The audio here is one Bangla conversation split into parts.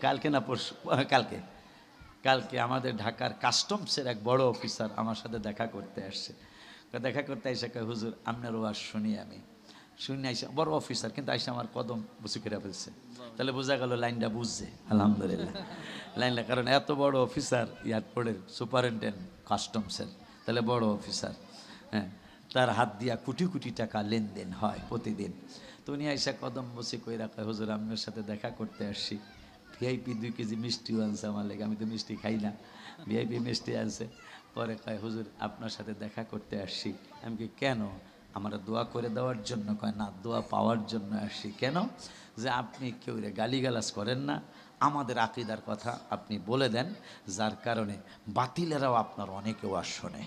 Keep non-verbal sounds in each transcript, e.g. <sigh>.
কালকে না পরশু, <laughs> কালকে কালকে আমাদের ঢাকার কাস্টমসের এক বড় অফিসার আমার সাথে দেখা করতে আসছে। দেখা করতে এসে কয়, হুজুর, আপনার ওয়াজ শুনি আমি। শুনি আইসা, বড় অফিসার কিন্তু আইসা আমার কদম বুঝি করে ফেলছে। তাহলে বোঝা গেল লাইনটা বুঝছে, আলহামদুলিল্লাহ। লাইনটা কারণ এত বড় অফিসার এয়ারপোর্টের সুপারিনটেন্ডেন্ট কাস্টমসের তাহলে বড় অফিসার হ্যাঁ। তার হাত দিয়া কোটি কোটি টাকা লেনদেন হয় প্রতিদিন। তো উনি আইসা কদম বসে কই রাখা হুজুর, আপনার সাথে দেখা করতে আসছি। ভিআইপি দুই কেজি মিষ্টিও আনছে আমার লেগে, আমি তো মিষ্টি খাই না। ভিআইপি মিষ্টি আনছে। পরে কয়, হুজুর, আপনার সাথে দেখা করতে আসছি। আমি কি কেন? আমরা দোয়া করে দেওয়ার জন্য কয়, না, দোয়া পাওয়ার জন্য আসছি। কেন? যে আপনি কেউ রে গালিগালাজ করেন না। আমাদের আকিদার কথা আপনি বলে দেন, যার কারণে বাতিলেরাও আপনার অনেকে ওয়াজ শোনে।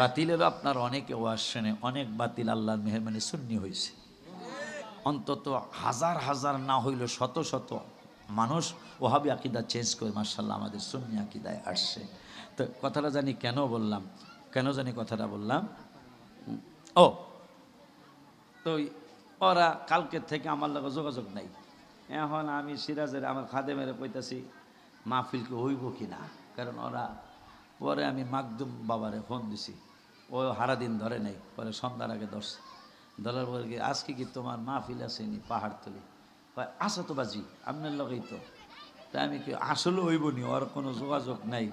বাতিলেরও আপনার অনেকে ওয়াজ শোনে। অনেক বাতিল আল্লাহর মেহরবানি শূন্য হয়েছে অন্তত হাজার হাজার না হইল শত শত মানুষ ওহাবি আকিদা চেঞ্জ করে মার্শাল্লাহ আমাদের সুন্নি আকিদায় আসছে। তো কথাটা জানি কেন বললাম? কেন জানি কথাটা বললাম? ও, তো ওরা কালকের থেকে আমার লগে যোগাযোগ নাই। এখন আমি সিরাজের, আমার খাদে মেরে কইতাছি মাহফিলকে হইব কি না কারণ ওরা, পরে আমি মাকদুম বাবারে ফোন দিছি। ও হারাদিন ধরে নাই, পরে সন্ধ্যার আগে ধরছে। ধরার পরে আজকে কি তোমার মাহফিল আসেনি পাহাড় তুলি কয় আসো তো বাজি, আপনার লগেই তো। তাই আমি কি আসলে হইব নি? ওর কোনো যোগাযোগ নাই।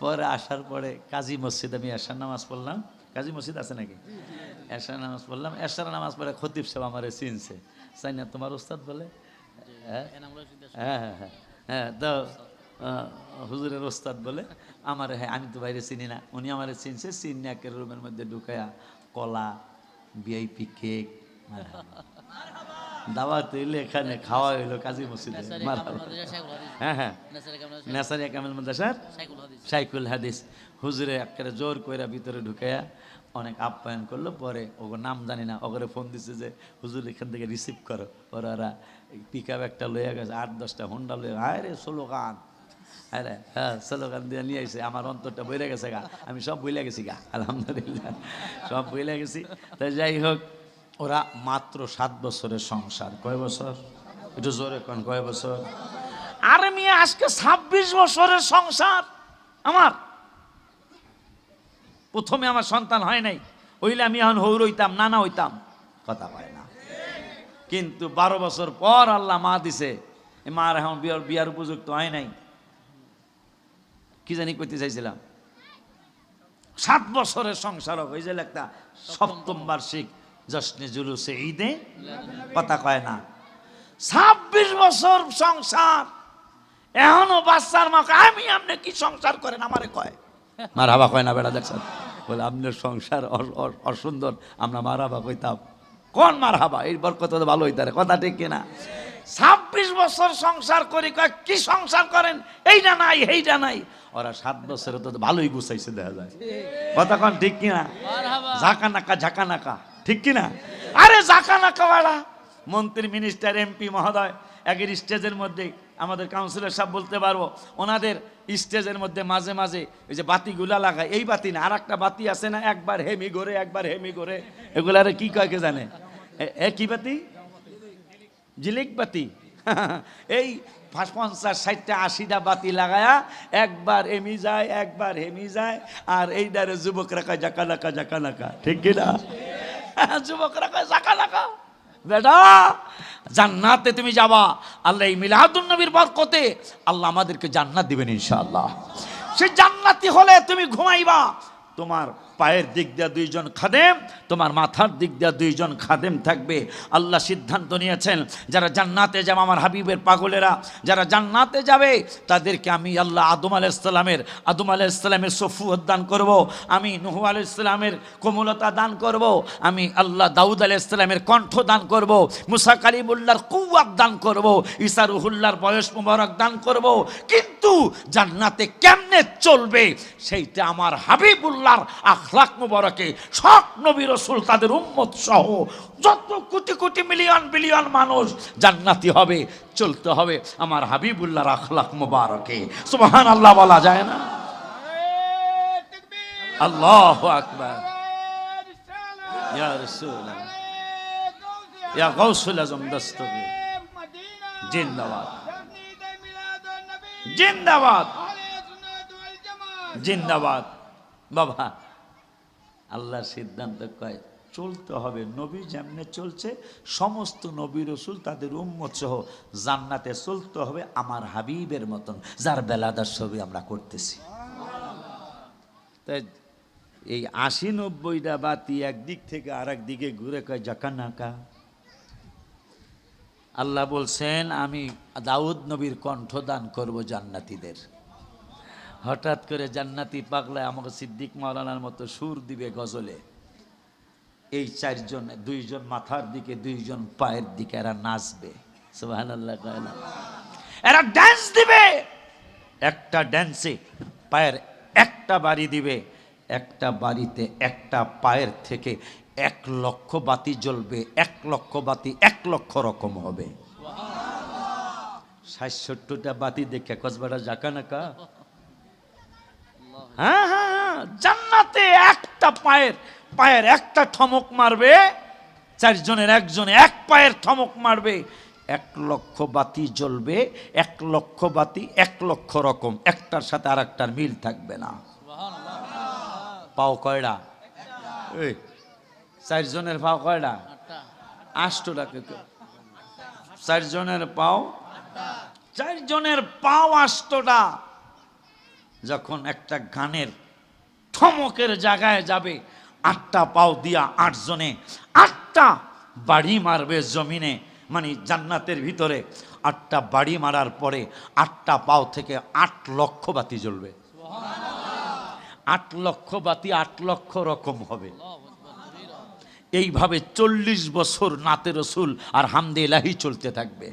পরে আসার পরে কাজী মসজিদ আমি এশার নামাজ পড়লাম। কাজী মসজিদ আছে নাকি? এশার নামাজ পড়লাম। এশার নামাজ পড়ে খতিব সাহেব আমারে চিনছে। চাই না তোমার উস্তাদ বলে? হ্যাঁ? হ্যাঁ হ্যাঁ হ্যাঁ। হ্যাঁ তো হুজুরের ওস্তাদ বলে আমার হ্যাঁ আমি তো বাইরে চিনি না। উনি আমারে চিনছে চিনিয়াকের রুমের মধ্যে ঢুকায়া কলা, ভিআইপি কেক দাওয়াত হইলে এখানে খাওয়া হইল কাজী মসজিদে। হ্যাঁ হ্যাঁ। নেসারিয়া কামেল মাদ্রাসার সাইকুল হাদিস। হুজুরে একেবারে জোর কইরা ভিতরে ঢুকাইয়া অনেক আপ্যায়ন করল। পরে ওগো নাম জানি না ওগরে ফোন দিছে যে হুজুর এখান থেকে রিসিভ করো। পরে ওরা পিক আপ একটা লইয়া গেছে আট দশটা হোন্ডা লইয়া হায় রে স্লোগান। আরে হ্যাঁ স্লোগান দিয়ে নিয়ে আসে আমার অন্তরটা বইলে গেছে গা। আমি সব বইলে গেছি গা আলহামদুলিল্লাহ। সব বইলে গেছি। তাই যাই হোক ওরা মাত্র সাত বছরের সংসার। কয় বছর? একটু জোরে কন কয় বছর? আর মেয়ে আজকে ছাব্বিশ বছরের সংসার আমার। প্রথমে আমার সন্তান হয় নাই হইলে আমি এখন হৌর হইতাম নানা হইতাম। কথা হয় না। কিন্তু বারো বছর পর আল্লাহ মা দিছে মার এখন বিয়ার বিয়ার উপযুক্ত হয় নাই। কি জানি করতে চাইছিলাম। সাত বছরের সংসার যে একটা সপ্তম বার্ষিক জশ্নে জুলুসে ঈদে কথা কয় না। ছাব্বিশ বছর সংসার। এখনও বাচ্চার মা আমি আপনি কি সংসার করেন? আমারে কয়। মার হাবা কয় না বেড়া দেখছেন বলে আপনার সংসার অসুন্দর আমরা মার হাবা কইতাম। কোন মার হাবা এই বরকত ভালো হইতারে কথা ঠিক কিনা ছাব্বিশ বছর সংসার করি কয় কি সংসার করেন? এইটা নাই এইটা নাই। ওরা সাত বছরে তো ভালোই গুছাইছে দেখা যায়। কথা কন ঠিক কিনা ঝাঁকা নাকা ঝাঁকা নাকা ঠিক কিনা? আরে ঝাঁকা নাকা বাড়া মন্ত্রী, মিনিস্টার, এমপি, মহোদয়, একের স্টেজের মধ্যে আমাদের কাউন্সিলর সাহেব বলতে পারব, ওনাদের স্টেজের মধ্যে মাঝে মাঝে ওই যে বাতিগুলা লাগায়। এই বাতি না আর একটা বাতি আছে না, একবার হেমি ঘরে, একবার হেমি ঘরে। এগুলারে কি কয় কে জানে? এ- কি বাতি? জিলিক বাতি। <laughs> এই পঞ্চাশ, ষাটটা, আশিটা বাতি লাগায়া একবার এমি যায়, একবার হেমি যায়, আর এই ডারে যুবকরা কয়, জাকা নাকা জাকা নাকা ঠিক কিনা? <laughs> যুবকরা কয়, জাকা নাকা বেটা, জান্নাতে তুমি যাবা। আল্লাহ এই মিলাদুন নবীর বরকতে আল্লাহ আমাদেরকে জান্নাত দিবেন ইনশাআল্লাহ। সে জান্নাতি হলে তুমি ঘুমাইবা। তোমার পায়ের দিক দিয়ে দুইজন খাদেম, তোমার মাথার দিক দিয়ে দুইজন খাদেম থাকবে। আল্লাহ সিদ্ধান্ত নিয়েছেন, যারা জান্নাতে যাবে, আমার হাবিবের পাগলেরা, যারা জান্নাতে যাবে, তাদেরকে আমি আল্লাহ আদম আলাহ ইসলামের আদম আলাহ ইসলামের সফুয়ত দান করব, আমি নুহু আলাহ ইসলামের কোমলতা দান করব, আমি আল্লাহ দাউদ আলাহ ইসলামের কণ্ঠ দান করব, মুসা কালিমুল্লার কুয়াত দান করব, ঈসা রুহুল্লার বয়স মুবারক দান করব, কিন্তু জান্নাতে কেমনে চলবে, সেইটা আমার হাবিবুল্লাহর আখলাক মুবারকে, সব নবী রসুল তাদের উম্মত সহ যত কোটি কোটি মিলিয়ন বিলিয়ন মানুষ জান্নাতি হবে, চলতে হবে। আমার হাবিবুল্লাহর আখলাক মুবারকে সুবহান আল্লাহ বলা যায় না? আল্লাহ আকবার। আজম জিন্দাবাদ। জিন্দাবাদ। জিন্দাবাদ। বাবা আল্লাহর সিদ্ধান্ত কয়, চলতে হবে। নবী যেমনে চলছে, সমস্ত নবী রসুল তাদের উম্মত সহ জান্নাতে চলতে হবে আমার হাবিবের মতন, যার বেলাদার ছবি আমরা করতেছি। তাই এই আশি নব্বইটা বাতি একদিক থেকে আর দিকে ঘুরে কয় জাকানাকা আল্লাহ বলছেন, আমি দাউদ নবীর কণ্ঠদান করব জান্নাতীদের। হঠাৎ করে জান্নাতি পাগলা আমাকে সিদ্দিক মাওলানার মতো সুর দিবে গজলে। এই চারজন, দুইজন মাথার দিকে, দুইজন পায়ের দিকে এরা নাচবে। এরা ড্যান্স দিবে। একটা ড্যান্সে পায়ের একটা বাড়ি দিবে, একটা বাড়িতে একটা পায়ের থেকে এক লক্ষ বাতি জ্বলবে, এক লক্ষ বাতি এক লক্ষ রকম হবে। ষাটষট্টিটা বাতি দেখে কসবাটা জাকা নাকা? হ্যাঁ হ্যাঁ হ্যাঁ জান্নাতে একটা পায়ের পায়ের একটা ঠমক মারবে, চারজনের একজনে এক পায়ের ঠমক মারবে, এক লক্ষ বাতি জ্বলবে, এক লক্ষ বাতি এক লক্ষ রকম, একটার সাথে আর একটার মিল থাকবে না। পাও কয়ডা চারজনের পাও কয়ডা আষ্টটাকে চারজনের পাও? চারজনের পাও আষ্টটা যখন একটা গানের থমকের জায়গায় যাবে, আটটা পাও দিয়া আটজনে, আটটা বাড়ি মারবে জমিনে মানে জান্নাতের ভিতরে, আটটা বাড়ি মারার পরে আটটা পাও থেকে আট লক্ষ বাতি জ্বলবে। আট লক্ষ বাতি আট লক্ষ রকম হবে। এইভাবে চল্লিশ বছর নাতে রসুল আর হামদে এলাহি চলতে থাকবে।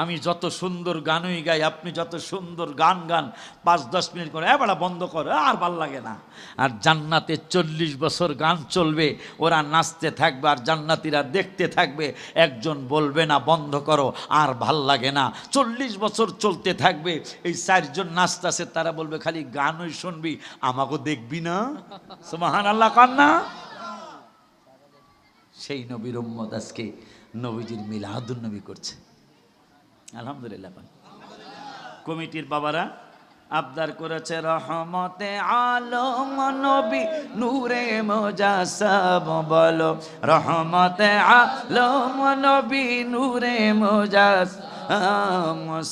আমি যত সুন্দর গানই গাই, আপনি যত সুন্দর গান গান, পাঁচ, দশ মিনিট করে এবার বন্ধ করে, আর ভালো লাগে না। আর জান্নাতে চল্লিশ বছর গান চলবে, ওরা নাচতে থাকবে, আর জান্নাতিরা দেখতে থাকবে, একজন বলবে না, বন্ধ করো, আর ভালো লাগে না। চল্লিশ বছর চলতে থাকবে, এই চারজন নাচতেছে তারা বলবে খালি গানই শুনবি আমাকেও দেখবি না। সুমাহান আল্লাহ কান না। সেই নবীর উম্মত আজকে নবীজির মিলাদুন নবী করছে। আলহামদুলিল্লাহ পান। কমিটির বাবারা, আবদার করেছে রহমতে আলম নবী, নূরে মোজাসব বলো। রহমতে আলম নবী, নূরে মোজাস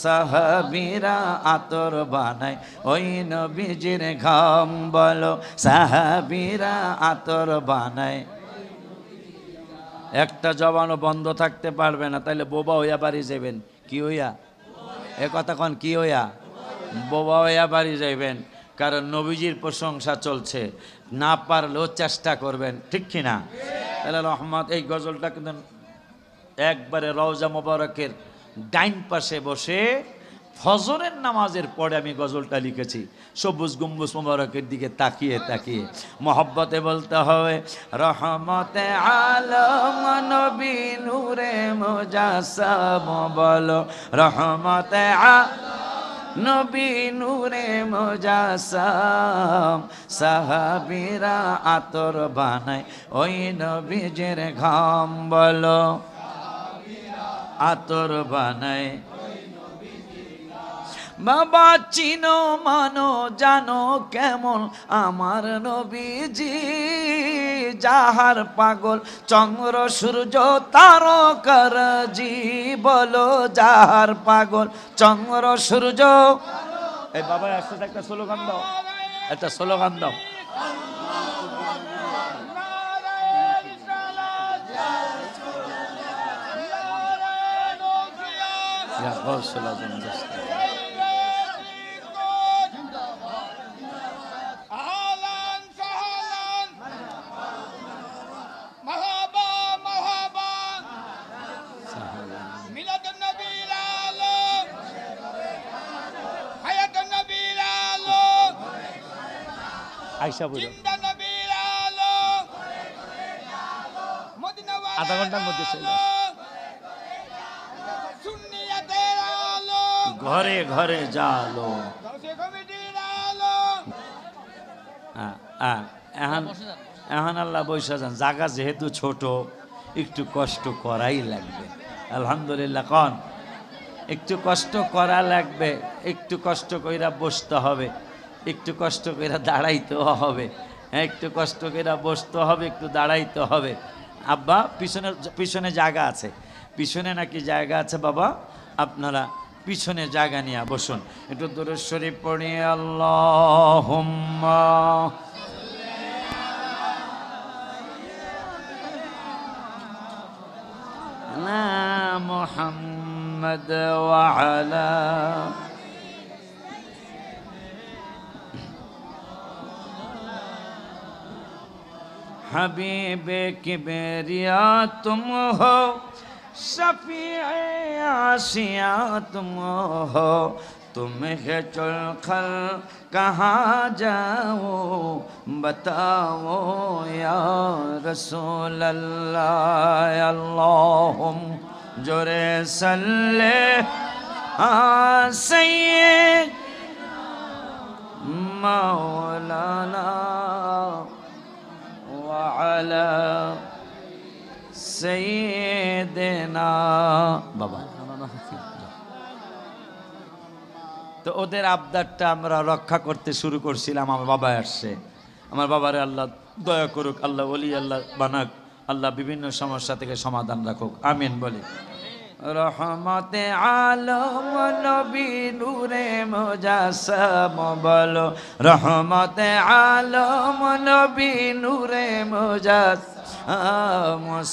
সাহাবিরা আতর বানায়। ওই নবীজির ঘাম বলো, সাহাবিরা আতর বানায়। একটা জবানও বন্ধ থাকতে পারবে না, তাইলে বোবা হইয়া বাড়ি যাবেন। কি হইয়া? এ কথা কন, কি হইয়া? বোবা হইয়া বাড়ি যাইবেন, কারণ নবীজির প্রশংসা চলছে। না পারলেও চেষ্টা করবেন, ঠিক কি না? তাহলে রহমত, এই গজলটা কিন্তু একবারে রওজা মোবারকের ডাইন পাশে বসে ফজরের নামাজের পরে আমি গজলটা লিখেছি। সবুজ গম্বুজ মোবারকের দিকে তাকিয়ে তাকিয়ে। মহব্বতে বলতে হবে, রহমতে আলম নবী নূরে মোজাসম বলো, রহমতে নবী নূরে মোজাসম, সাহাবিরা আতর বানাই ওই নবী নবীজের ঘাম বলো। আতর বানায় বাবা চিনো মানো জানো কেমন আমার নবীজি যাহার পাগল চন্দ্র সূর্য তারকার জি বলো যাহার পাগল চন্দ্র সূর্য এই বাবা একসাথে একটা স্লোগান দাও একটা স্লোগান দাও নারায়ে রিসালাত নারায়ে নূরিয়াত ইচ্ছা বুঝো আধা ঘণ্টার মধ্যে চলে ঘরে ঘরে যালো হ্যাঁ, হ্যাঁ, এখন এখন আল্লাহ বৈশা যান জাগা যেহেতু ছোট একটু কষ্ট করাই লাগবে। আলহামদুলিল্লাহ কন। একটু কষ্ট করা লাগবে একটু কষ্ট কইরা বসতে হবে। একটু কষ্ট কইরা দাঁড়াইতেও হবে হ্যাঁ একটু কষ্ট কইরা বসতে হবে একটু দাঁড়াইতে হবে আব্বা পিছনে পিছনে জায়গা আছে পিছনে নাকি জায়গা আছে বাবা আপনারা পিছনে জায়গা নিয়ে বসুন একটু দূরে শরীফ পড়ি আল্লাহ على محمد وعلى حبیب کبریا تم ہو، شفیع آسیا تم ہو، تم ہے چل خل کہاں جاؤ؟ بتاؤ یا رسول اللہ، اللہم جرے صلی سید বাবা তো ওদের আবদারটা আমরা রক্ষা করতে শুরু করছিলাম, আমার বাবা আসছে। আমার বাবার আল্লাহ দয়া করুক, আল্লাহ অলি আল্লাহ বানাক, আল্লাহ বিভিন্ন সমস্যা থেকে সমাধান রাখুক। আমিন বলি। রহমতে আলম, নবী নূরে মোজাসম বলো। রহমতে আলম, নবী নূরে মোজাসম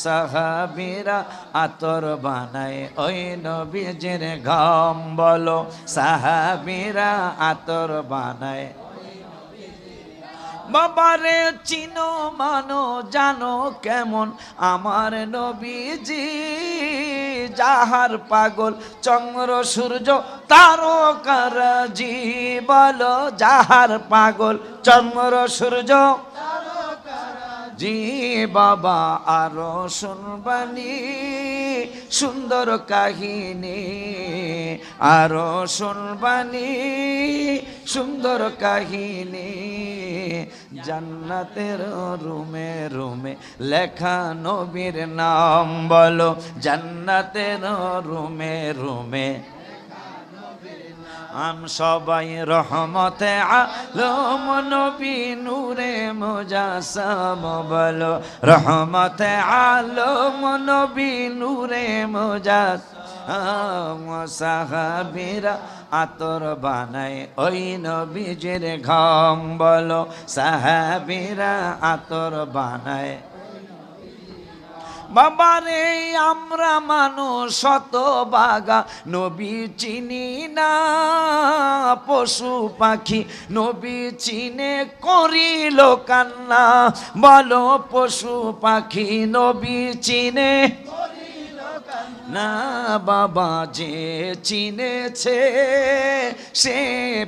সাহাবিরা আতর বানায়। ওই নবীজের ঘাম বলো, সাহাবিরা আতর বানায়। বাবারে চিনো, মানো, জানো কেমন? আমার নবীজি যাহার পাগল, চন্দ্র, সূর্য তারকার জি বলো, যাহার পাগল, চন্দ্র, সূর্য জি বাবা, আরও শুনবানি, সুন্দর কাহিনী। আরও শুনবানি, সুন্দর কাহিনী। জান্নাতের রুমে রুমে লেখা নবীর নাম বলো, জান্নাতের রুমে রুমে। আম সবাই রহমতে আলম নবী নূরে মোজাসম বলো। রহমতে আলম নবী নূরে মোজাস সাহাবিরা আতর বানায় ওই নবীজের ঘাম বলো। সাহাবিরা আতর বানায় বাবারে, আমরা মানুষ শত বাগা নবী চিনি না পশু পাখি। নবী চিনে করিল কান্না। বলো পশু পাখি, নবী চিনে না বাবা যে চিনেছে, সে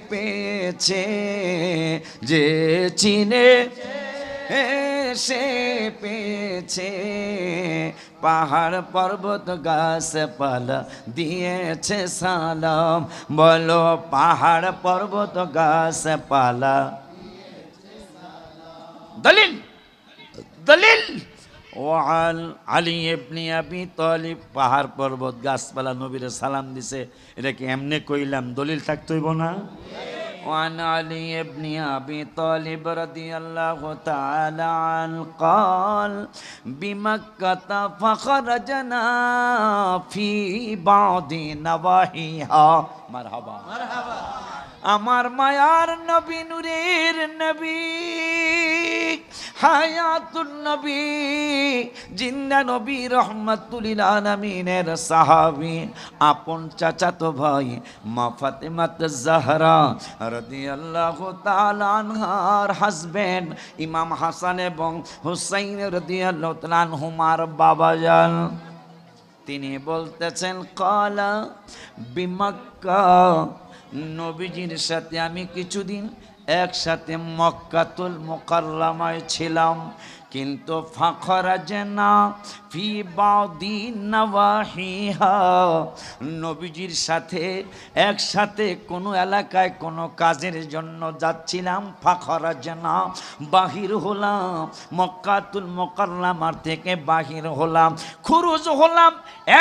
পেয়েছে যে চিনে। সে পেয়েছে। পাহাড় পর্বত গাছপালা দিয়েছে সালাম। বলো পাহাড় পর্বত গাছপালা দলিল দলিল। ওয়াল আলী ইবনে আবি তালিব পাহাড় পর্বত গাছপালা নবীরে সালাম দিছে। এটা কি এমনি কইলাম দলিল থাকতে হইব না? وعن علي بن أبي طالب رضي الله تعالى عنه قال بمكة فخرجنا في بعض نواحيها. مرحبا. مرحبا. আমার মায়ার নবী, নূরের নবী, হায়াতুন নবী জিন্দা নবী, রহমাতুলিল আলামিনের সাহাবী, আপন চাচাতো ভাই মা ফাতেমাত জাহরা রাদিয়াল্লাহু তাআলা আনহার হাজবেন্ড ইমাম হাসান এবং হুসাইন রাদিয়াল্লাহু তাআলা আনহুমার বাবা যান তিনি বলতেছেন, কলা বিমক্কা নবীজির সাথে আমি কিছুদিন একসাথে মক্কাতুল মোকাল্লামায় ছিলাম। কিন্তু ফাখরাজ না ফি বাদি নওয়াহিহা। নবীজির সাথে একসাথে কোনো এলাকায় কোনো কাজের জন্য যাচ্ছিলাম। ফাখরাজ না বাহির হলাম, মক্কাতুল মোকাল্লামার থেকে বাহির হলাম, খুরুজ হলাম,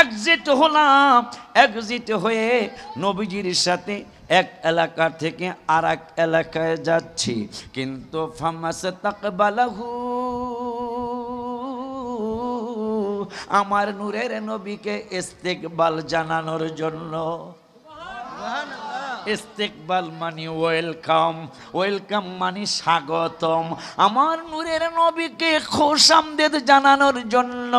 একজিট হলাম, একজিট হয়ে নবীজির সাথে এক এলাকা থেকে আর এক এলাকায় যাচ্ছি। কিন্তু ফামাস তাকবালাহু, আমার নূরের নবীকে ইস্তেকবাল জানানোর জন্য। ইস্তেকবাল মানে ওয়েলকাম ওয়েলকাম মানে স্বাগতম। আমার নূরের নবীকে খোশামদেদ জানানোর জন্য,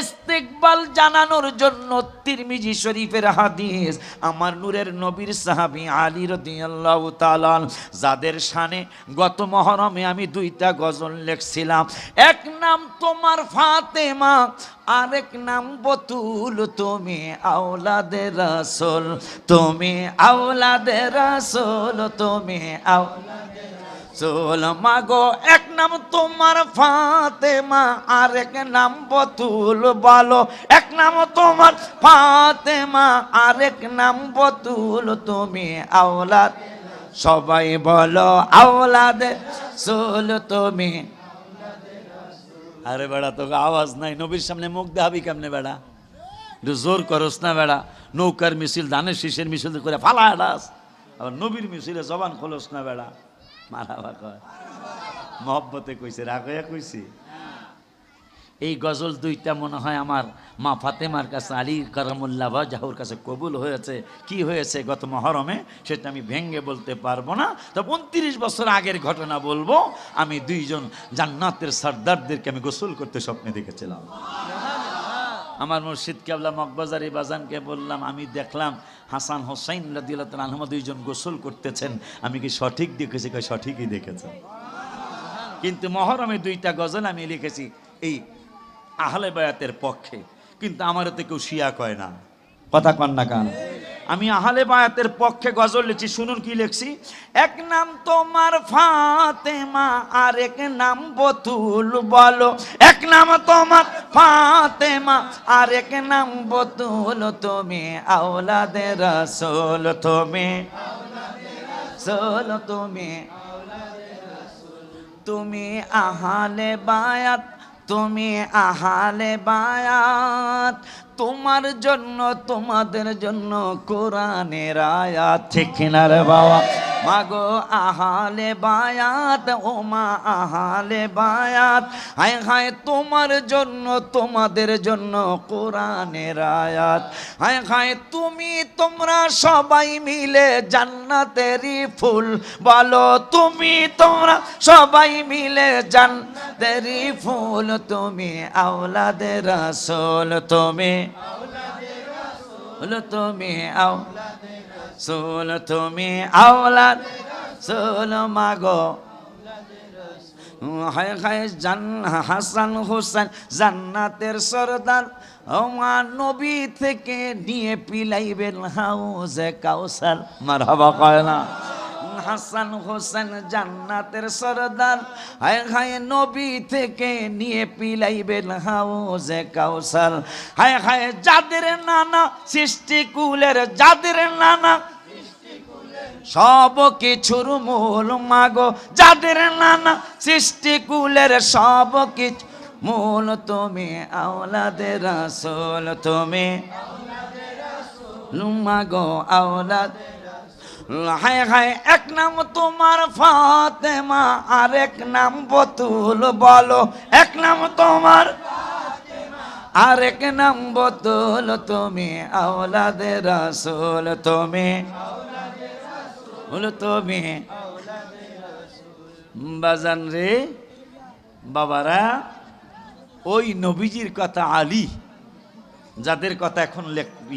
ইস্তেকবাল জানানোর জন্য তিরমিজি শরীফের হাদিস। আমার নূরের নবীর সাহাবী আলী রাদিয়াল্লাহু তাআলা যাদের শানে গত মহরমে আমি দুইটা গজল লেখছিলাম। এক নাম তোমার ফাতেমা, আরেক নাম বতুল, তুমি আওলাদে রাসূল। তুমি আওলাদে রাসূল, তুমি আওলাদে মাগো, এক নাম তোমার ফাতেমা আরেক নাম বতুল বলো। এক নাম তোমার ফাতেমা আরেক নাম বতুল তুমি আওলাদ। সবাই বলো, আওলাদে রাসূল, তুমি আরে বেড়া, তোকে আওয়াজ নাই, নবীর সামনে মুখ দেখাবি কেমনে বেড়া? একটু জোর করস না বেড়া। নৌকার মিছিল ধানের শীষের মিছিল করে ফালা আডাস আবার নবীর মিছিলে জবান খোলস না বেড়া। মারা বা কয়। মহব্বতে কইছে রাগয়া কইছি। এই গজল দুইটা মনে হয় আমার মা ফাতেমার কাছে, আলী কারামুল্লাহ জাহুর কাছে কবুল হয়েছে। কি হয়েছে গত মহরমে? সেটা আমি ভেঙ্গে বলতে পারব না। তো উনত্রিশ বছর আগের ঘটনা বলব। আমি দুইজন জান্নাতের সর্দারদেরকে আমি গোসল করতে স্বপ্নে দেখেছিলাম। আমার মুর্শিদ কেবলা মকবাজারি বাজানকে বললাম, আমি দেখলাম হাসান হোসাইন রাদিল্লা তাআলা আনহুমা দুইজন গোসল করতেছেন। আমি কি সঠিক দেখেছি? কই সঠিকই দেখেছেন। কিন্তু মহরমে দুইটা গজল আমি লিখেছি এই আহলে বায়াতের পক্ষে। কিন্তু আমার এতে কেউ শিয়া কয় না। কথা কন না কান? আমি আহলে বায়াতের পক্ষে গজল লিখছি, শুনুন কি লিখছি? এক নাম তোমার ফাতেমা আর এক নাম বতুল বলো। এক নাম তোমার ফাতেমা আর এক নাম বতুল তুমি, আওলাদে রাসূল তুমি। রাসূল তুমি। তুমি আহালে বায়াত তুমি আহালে বায়াত তোমার জন্য তোমাদের জন্য কোরআনের আয়াত। ঠিক কিনারে বাবা? মাগো আহালে বায়াত, ও মা আহালে বায়াত। হায় হায়, তোমার জন্য, তোমাদের জন্য কোরআনের আয়াত। হায় হায়, তুমি, তোমরা সবাই মিলে জান্নাতেরই ফুল। বলো, তুমি, তোমরা সবাই মিলে জান্নাতেরই ফুল। তুমি আওলাদের রাসূল, তুমি হলো তুমি আও, সোল তুমি আওলাদ, সোল মাগো। হায় হায় জান, হাসান হোসেন জান্নাতের সরদার, আমার নবী থেকে নিয়ে পিলাইবেন হাউজে কাউসার। মার হবা কয় না। হাসান হোসেন জান্নাতের সরদার। হায় হায়, নবী থেকে নিয়ে পিলাইবেন হাউজে কাউসার। হায় হায়, যাদের নানা সৃষ্টি কুলের, যাদের নানা সব কিছুর মূল মাগো। যাদের নানা সৃষ্টি কুলের সব কিছু মূল, তুমি আওলাদের রাসূল, তুমি মাগো আওলাদ হায় হায়, এক নাম তোমার ফাতেমা, আর এক নাম বতুল বলো। এক নাম তোমার আর এক নাম বতুল তুমি, আওলাদে রাসূল তুমি। তুমি। বাজান রে, বাবারা, ওই নবীজির কথা আলী, যাদের কথা এখন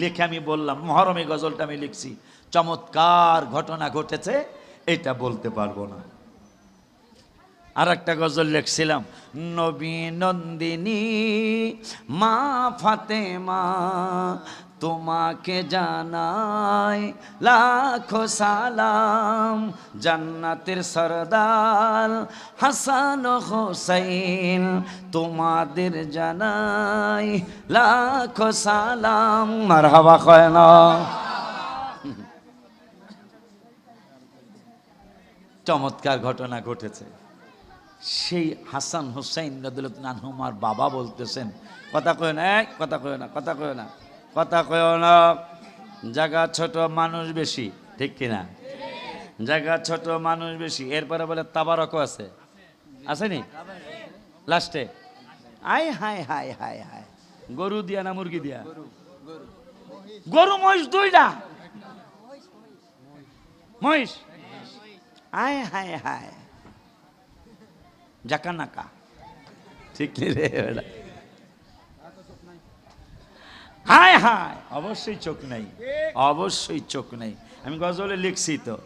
লেখে আমি বললাম, মহরমে গজলটা আমি লিখছি। চমৎকার ঘটনা ঘটেছে, এটা বলতে পারব না। আর একটা গজল লিখছিলাম, নবী নন্দিনী, মা ফাতেমা, তোমাকে জানাই লাখো সালাম, জান্নাতের সরদার হাসান হোসাইন, তোমাদের জানাই লাখো সালাম। মারহাবা, কয় না। চমৎকার ঘটনা ঘটেছে। সেই হাসান হুসাইন হোসাইন নানহুমার বাবা বলতেছেন কথা কয় না এই, কথা কয় না কথা কয় না কথা কয় না। জায়গা ছোট মানুষ বেশি ঠিক কিনা? জায়গা ছোট মানুষ বেশি। এরপরে বলে তাবারকও আছে। আছে নি লাস্টে আয় হায় হায় হায় হায় গরু দিয়া না মুরগি দিয়া? গরু মহিষ দুইটা। মহিষ। আয় হায় হায়। জাকা নাকা ঠিক রে? হায় হায়। অবশ্যই চোখ নেই। অবশ্যই চোখ নেই। আমি গজলে লিখছি তো।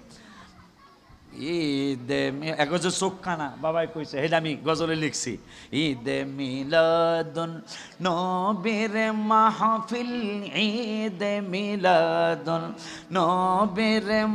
ঈদে মি- এক হচ্ছে চোখ কানা বাবাই কইছে সেটা আমি গজলে লিখছি। ঈদে মিলাদুন নবীর মাহফিল। ঈদে মিলাদুন নবীর